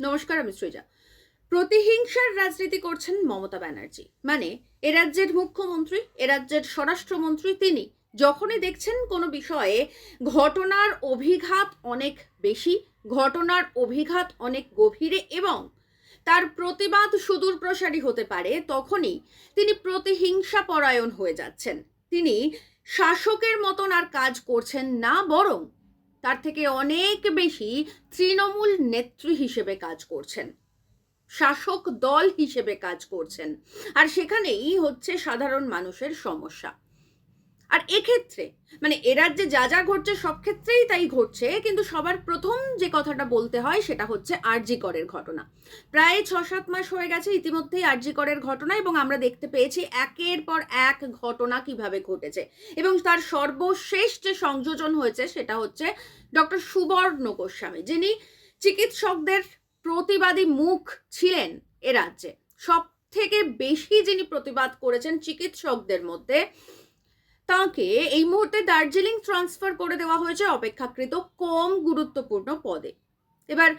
নমস্কার, আমি সৃজা। প্রতিহিংসার রাজনীতি করছেন মমতা ব্যানার্জি। মানে এ রাজ্যের মুখ্যমন্ত্রী, এ রাজ্যের স্বরাষ্ট্রমন্ত্রী তিনি যখনই দেখছেন কোনো বিষয়ে ঘটনার অভিঘাত অনেক বেশি, ঘটনার অভিঘাত অনেক গভীরে এবং তার প্রতিবাদ সুদূর প্রসারী হতে পারে, তখনই তিনি প্রতিহিংসা পরায়ণ হয়ে যাচ্ছেন। তিনি শাসকের মতন আর কাজ করছেন না, বরং তার থেকে অনেক বেশি তৃণমূল নেত্রী হিসেবে কাজ করছেন। শাসক দল হিসেবে কাজ করছেন। আর সেখানেই হচ্ছে সাধারণ মানুষের সমস্যা। আর এক্ষেত্রে মানে এ রাজ্যে যা যা ঘটছে সব ক্ষেত্রেই তাই ঘটছে, কিন্তু সবার প্রথম যে কথাটা বলতে হয় সেটা হচ্ছে আরজি করের ঘটনা। প্রায় ছ সাত মাস হয়ে গেছে ইতিমধ্যেই আরজি করের ঘটনা এবং আমরা দেখতে পেয়েছি একের পর এক ঘটনা কীভাবে ঘটেছে। এবং তার সর্বশেষ যে সংযোজন হয়েছে সেটা হচ্ছে ডক্টর সুবর্ণ গোস্বামী, যিনি চিকিৎসকদের প্রতিবাদী মুখ ছিলেন এ রাজ্যে। সব থেকে বেশি যিনি প্রতিবাদ করেছেন চিকিৎসকদের মধ্যে তাকে এই মুহূর্তে দার্জিলিং ট্রান্সফার করে দেওয়া হয়েছে অপেক্ষাকৃত কম গুরুত্বপূর্ণ পদে। এবার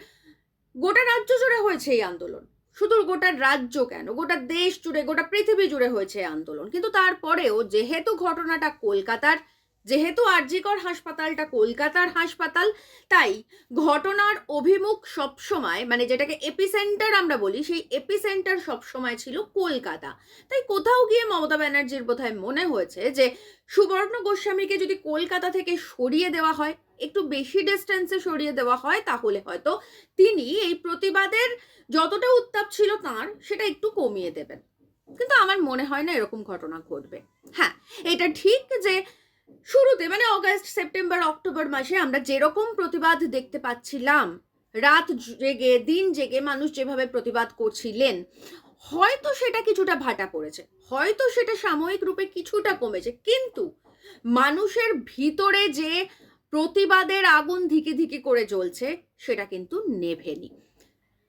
গোটা রাজ্য জুড়ে হয়েছে এই আন্দোলন। শুধু গোটা রাজ্য কেন? গোটা দেশ জুড়ে, গোটা পৃথিবী জুড়ে হয়েছে আন্দোলন। কিন্তু তারপরেও যেহেতু ঘটনাটা কলকাতার যেহেতু আরজিকর হাসপাতালটা কলকাতার হাসপাতাল, তাই ঘটনার অভিমুখ সবসময় মানে যেটাকে এপিসেন্টার আমরা বলি, সেই এপিসেন্টার সবসময় ছিল কলকাতা। তাই কোথাও গিয়ে মমতা ব্যানার্জির বোধহয় মনে হয়েছে যে, সুবর্ণ গোস্বামীকে যদি কলকাতা থেকে সরিয়ে দেওয়া হয়, একটু বেশি ডিস্টেন্সে সরিয়ে দেওয়া হয়, তাহলে হয়তো তিনি এই প্রতিবাদের যতটা উত্তাপ ছিল তার, সেটা একটু কমিয়ে দেবেন। কিন্তু আমার মনে হয় না এরকম ঘটনা ঘটবে। হ্যাঁ এটা ঠিক যে শুরুতে মানে অগাস্ট, সেপ্টেম্বর, অক্টোবর মাসে আমরা যেরকম প্রতিবাদ দেখতে পাচ্ছিলাম, রাত জেগে, দিন জেগে মানুষ যেভাবে প্রতিবাদ করছিলেন, হয়তো সেটা কিছুটা ভাটা পড়েছে, হয়তো সেটা সাময়িক রূপে কিছুটা কমেছে, কিন্তু মানুষের ভিতরে যে প্রতিবাদের আগুন ধিকি ধিকি করে জ্বলছে, সেটা কিন্তু নেভেনি।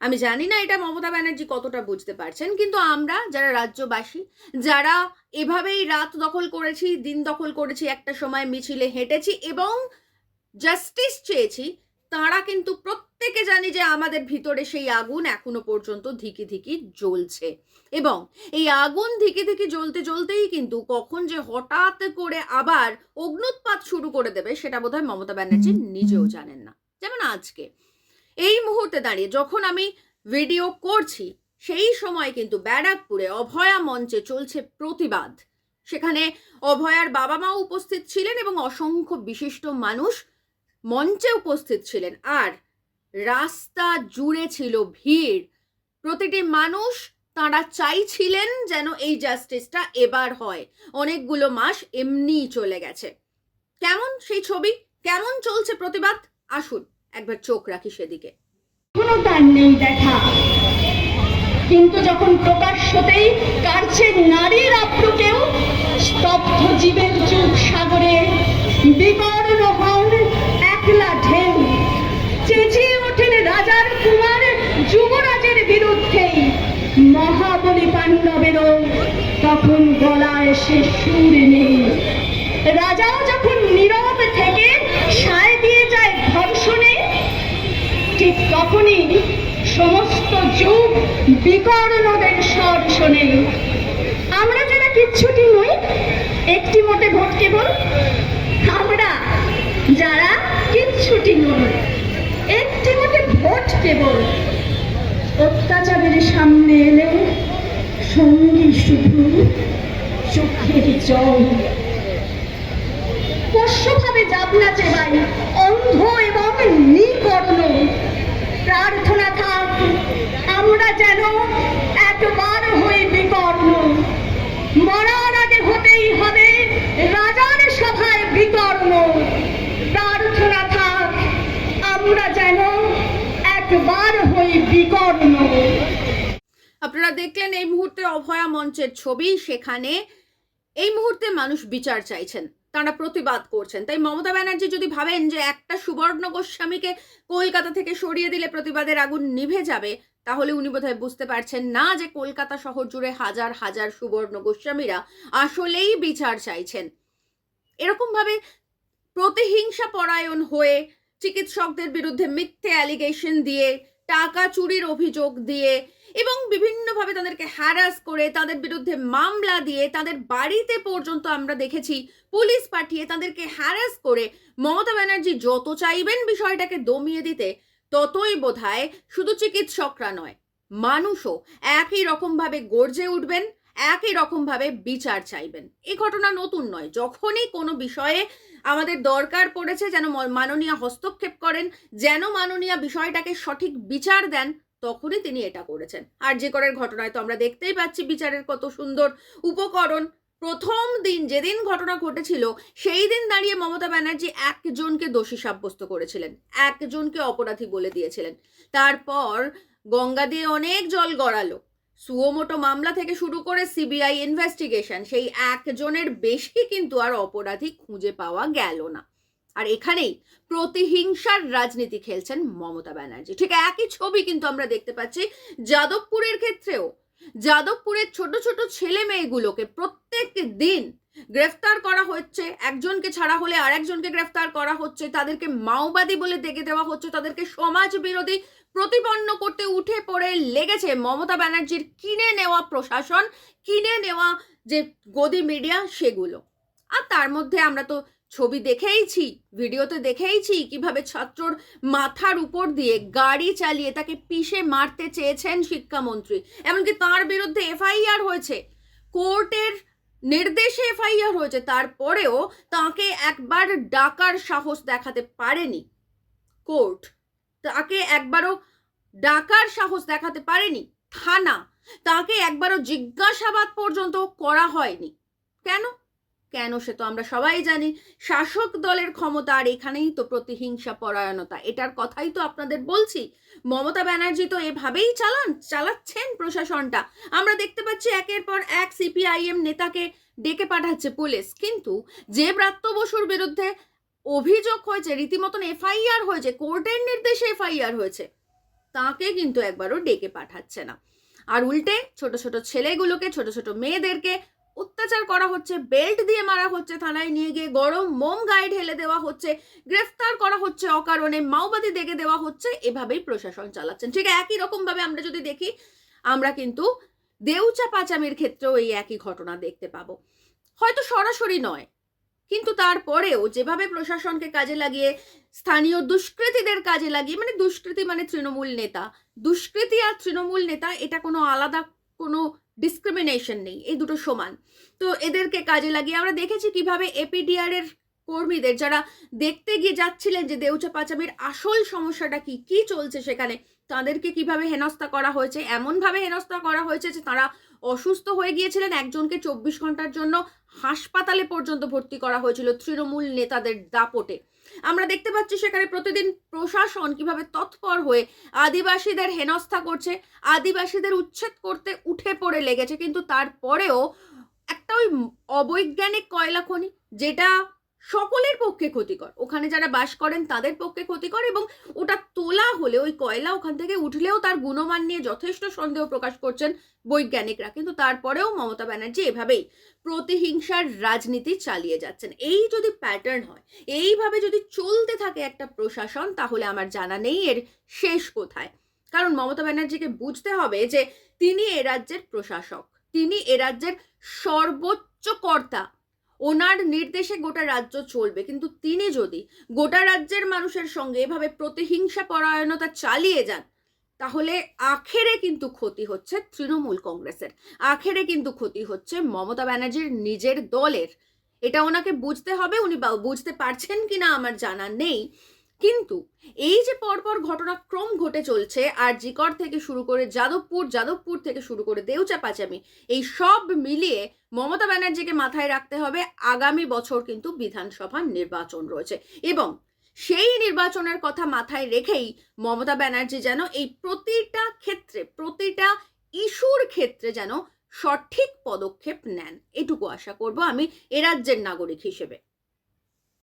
আমি জানি না এটা মমতা ব্যানার্জি কতটা বুঝতে পারছেন কিন্তু আমরা যারা রাজ্যবাসী যারা এভাবেই রাত দখল করেছি দিন দখল করেছি একটা সময় মিছিলে হেঁটেছি এবং জাস্টিস চেয়েছি তারা কিন্তু প্রত্যেকে জানি যে আমাদের ভিতরে সেই আগুন এখনও পর্যন্ত ধিকি ধিকি জ্বলছে। এবং এই আগুন ধিকি ধিকি জ্বলতে জ্বলতেই কিন্তু কখন যে হঠাৎ করে আবার অগ্নুৎপাত শুরু করে দেবে সেটা বোধহয় মমতা ব্যানার্জি নিজেও জানেন না। যেমন আজকে এই মুহূর্তে দাঁড়িয়ে যখন আমি ভিডিও করছি, সেই সময় কিন্তু ব্যারাকপুরে অভয়া মঞ্চে চলছে প্রতিবাদ। সেখানে অভয়ার বাবা মা উপস্থিত ছিলেন এবং অসংখ্য বিশিষ্ট মানুষ মঞ্চে উপস্থিত ছিলেন। আর রাস্তা জুড়ে ছিল ভিড়। প্রতিটি মানুষ তারা চাইছিলেন যেন এই জাস্টিসটা এবার হয়। অনেকগুলো মাস এমনিই চলে গেছে। কেমন সেই ছবি? কেমন চলছে প্রতিবাদ? আসুন। একবার চোখ রাখি সেদিকে এখনও তার নেই দেখা। কিন্তু যখন প্রকাশ্যতেই কাটছে নারীর আপ্লুকেও, স্তব্ধ জীবের চুপ সাগরে বিকর্ণ হন একলা ঢেউ। চেঁচিয়ে ওঠেন রাজার কুমার যুবরাজের বিরুদ্ধেই মহাবলী পাণ্ডবেরও তখন গলায় সে সুর নেই। রাজাও যখন নীরব থেকে ঠিক তখনই সমস্ত যুগ বিকর্ণদের স্বর শোনে। আমরা যারা কিচ্ছুটি নই, একটি মতে ভোট কেবল। আমরা যারা কিচ্ছুটি নই, একটি মোটে ভোট কেবল। অত্যাচারের সামনে এলে সঙ্গী শুধু চোখের জল। পোষ্যভাবে যাবনা চেবাই অন্ধ এবং নিকর্ণ প্রার্থনা থাক আমরা যেন একবার হয়ে বিকর্ণ মরার আগে হতেই হবে রাজার সভায় বিকর্ণ প্রার্থনা থাক আমরা যেন একবার হই বিকর্ণ আপনারা দেখলেন এই মুহূর্তে অভয়া মঞ্চের ছবি, সেখানে এই মুহূর্তে মানুষ বিচার চাইছেন, তারা প্রতিবাদ করছেন। তাই মমতা ব্যানার্জি যদি ভাবেন যে একটা সুবর্ণ গোস্বামীকে কলকাতা থেকে সরিয়ে দিলে প্রতিবাদের আগুন নিভে যাবে, তাহলে উনি বোধহয় বুঝতে পারছেন না যে কলকাতা শহর জুড়ে হাজার হাজার সুবর্ণ গোস্বামীরা আসলেই বিচার চাইছেন। এরকমভাবে প্রতিহিংসা পরায়ণ হয়ে চিকিৎসকদের বিরুদ্ধে মিথ্যে অ্যালিগেশন দিয়ে, টাকা চুরির অভিযোগ দিয়ে এবং বিভিন্নভাবে তাদেরকে হ্যারাস করে, তাদের বিরুদ্ধে মামলা দিয়ে তাদের বাড়িতে পর্যন্ত আমরা দেখেছি পুলিশ পাঠিয়ে তাদেরকে হ্যারাস করে মমতা ব্যানার্জি যত চাইবেন বিষয়টাকে দমিয়ে দিতে, ততই বোধহয় শুধু চিকিৎসকরা নয়, মানুষও একই রকমভাবে গর্জে উঠবেন, একই রকমভাবে বিচার চাইবেন। এ ঘটনা নতুন নয়, যখনই কোনো বিষয়ে আমাদের দরকার পড়েছে যেন মাননীয় হস্তক্ষেপ করেন, যেন মাননীয় বিষয়টাকে সঠিক বিচার দেন, তখনই তিনি এটা করেছেন। আর যে করের ঘটনায় তো আমরা দেখতেই পাচ্ছি বিচারের কত সুন্দর উপকরণ। প্রথম দিন যেদিন ঘটনা ঘটেছিল, সেই দিন দাঁড়িয়ে মমতা ব্যানার্জি একজনকে দোষী সাব্যস্ত করেছিলেন, একজনকে অপরাধী বলে দিয়েছিলেন। তারপর গঙ্গা দিয়ে অনেক জল গড়ালো। সুয়োমোটো মামলা থেকে শুরু করে সিবিআই ইনভেস্টিগেশন সেই একজনের বেশি কিন্তু আর অপরাধী খুঁজে পাওয়া গেল না। আর এখানেই প্রতিহিংসার রাজনীতি খেলছেন মমতা ব্যানার্জি। ঠিক একই ছবি কিন্তু আমরা দেখতে পাচ্ছি যাদবপুরের ক্ষেত্রেও। যাদবপুরের ছোট ছোট ছেলে মেয়েগুলোকে প্রত্যেক দিন গ্রেফতার করা হচ্ছে। একজনকে ছাড়া হলে আরেকজনকে গ্রেফতার করা হচ্ছে। তাদেরকে মাওবাদী বলে দেখে দেওয়া হচ্ছে। তাদেরকে সমাজ বিরোধী প্রতিপন্ন করতে উঠে পড়ে লেগেছে মমতা ব্যানার্জির কিনে নেওয়া প্রশাসন, কিনে নেওয়া যে গদি মিডিয়া সেগুলো। আর তার মধ্যে আমরা তো ছবি দেখেইছি, ভিডিওতে দেখেইছি কীভাবে ছাত্রর মাথার উপর দিয়ে গাড়ি চালিয়ে তাকে পিষে মারতে চেয়েছেন শিক্ষামন্ত্রী। এমনকি তার বিরুদ্ধে এফআইআর হয়েছে। কোর্টের নির্দেশে এফআইআর হয়েছে, তারপরেও তাকে একবার ডাকার সাহস দেখাতে পারেনি কোর্ট। তাকে একবারও ডাকার সাহস দেখাতে পারেনি থানা তাকে একবারও জিজ্ঞাসাবাদ পর্যন্ত করা হয়নি। কেন? কেন সে তো আমরা সবাই জানি, শাসক দলের ক্ষমতা আর এখানেই তো প্রতিহিংসা, পরায়ণতা, এটার কথাই তো আপনাদের বলছি। মমতা ব্যানার্জি তো এভাবেই চালান, চালাচ্ছেন প্রশাসনটা। আমরা দেখতে পাচ্ছি একের পর এক সিপিআইএম নেতাকে ডেকে পাঠাচ্ছে পুলিশ, কিন্তু যে ব্রাত্য বসুর বিরুদ্ধে অভিযোগ হয়েছে, রীতিমতন এফআইআর হয়েছে, কোর্টের নির্দেশে এফআইআর হয়েছে, তাকে কিন্তু একবারও ডেকে পাঠাচ্ছে না। আর উল্টে ছোট ছোট ছেলেগুলোকে, ছোট ছোট মেয়েদেরকে অত্যাচার করা হচ্ছে, বেল্ট দিয়ে মারা হচ্ছে, থানায় নিয়ে গিয়ে গরম মোম গায়ে ঢেলে দেওয়া হচ্ছে, গ্রেফতার করা হচ্ছে অকারণে, মাওবাদী দেখে দেওয়া হচ্ছে, এভাবেই প্রশাসন চালাচ্ছেন। ঠিক একই রকম ভাবে আমরা যদি দেখি, আমরা কিন্তু দেউচা পাচামির ক্ষেত্রেও এই একই ঘটনা দেখতে পাবো। হয়তো সরাসরি নয় কিন্তু তারপরেও যেভাবে প্রশাসনকে কাজে লাগিয়ে, স্থানীয় দুষ্কৃতীদের কাজে লাগিয়ে মানে দুষ্কৃতী মানে তৃণমূল নেতা, দুষ্কৃতী আর তৃণমূল নেতা, এটা কোনো আলাদা কোনো ডিসক্রিমিনেশন নেই, এই দুটো সমান। তো এদেরকে কাজে লাগিয়ে আমরা দেখেছি কীভাবে এপিডিআর এর কর্মীদের, যারা দেখতে গিয়ে যাচ্ছিলেন যে দেউচা পাচামির আসল সমস্যাটা কি কি চলছে সেখানে, তাদেরকে কীভাবে হেনস্থা করা হয়েছে, এমনভাবে হেনস্থা করা হয়েছে যে তারা অসুস্থ হয়ে গিয়েছিলেন, একজনকে চব্বিশ ঘণ্টার জন্য হাসপাতালে পর্যন্ত ভর্তি করা হয়েছিল তৃণমূল নেতাদের দাপটে। আমরা দেখতে পাচ্ছি সেখানে প্রতিদিন প্রশাসন কীভাবে তৎপর হয়ে আদিবাসীদের হেনস্থা করছে, আদিবাসীদের উচ্ছেদ করতে উঠে পড়ে লেগেছে, কিন্তু তারপরেও একটা ওই অবৈজ্ঞানিক কয়লা খনি, যেটা সকলের পক্ষে ক্ষতিকর। ওখানে যারা বাস করেন তাদের পক্ষে ক্ষতিকর এবং ওটা তোলা হলে, ওই কয়লা ওখান থেকে উঠলেও তার গুণমান নিয়ে যথেষ্ট সন্দেহ প্রকাশ করছেন বৈজ্ঞানিকরা। কিন্তু তারপরেও মমতা ব্যানার্জি এভাবেই প্রতিহিংসার রাজনীতি চালিয়ে যাচ্ছেন। এই যদি প্যাটার্ন হয়, এইভাবে যদি চলতে থাকে একটা প্রশাসন, তাহলে আমার জানা নেই এর শেষ কোথায়। কারণ মমতা ব্যানার্জিকে বুঝতে হবে যে তিনি এ রাজ্যের প্রশাসক। তিনি এ রাজ্যের সর্বোচ্চ কর্তা। ওনার নির্দেশে গোটা রাজ্য চলবে। কিন্তু তিনি যদি গোটা রাজ্যের মানুষের সঙ্গে এভাবে প্রতিহিংসা পরায়ণতা চালিয়ে যান, তাহলে আখেরে কিন্তু ক্ষতি হচ্ছে তৃণমূল কংগ্রেসের। আখেরে কিন্তু ক্ষতি হচ্ছে মমতা ব্যানার্জির নিজের দলের। এটা ওনাকে বুঝতে হবে, উনি বুঝতে পারছেন কিনা আমার জানা নেই। কিন্তু এই যে পরপর ঘটনাক্রম ঘটে চলছে, আর জিকর থেকে শুরু করে যাদবপুর যাদবপুর থেকে শুরু করে দেউচা পাচামি, এই সব মিলিয়ে মমতা ব্যানার্জিকে মাথায় রাখতে হবে, আগামী বছর কিন্তু বিধানসভা নির্বাচন রয়েছে। এবং সেই নির্বাচনের কথা মাথায় রেখেই মমতা ব্যানার্জি যেন এই প্রতিটা ক্ষেত্রে, প্রতিটা ইস্যুর ক্ষেত্রে যেন সঠিক পদক্ষেপ নেন। এটুকু আশা করব আমি এ রাজ্যের নাগরিক হিসেবে।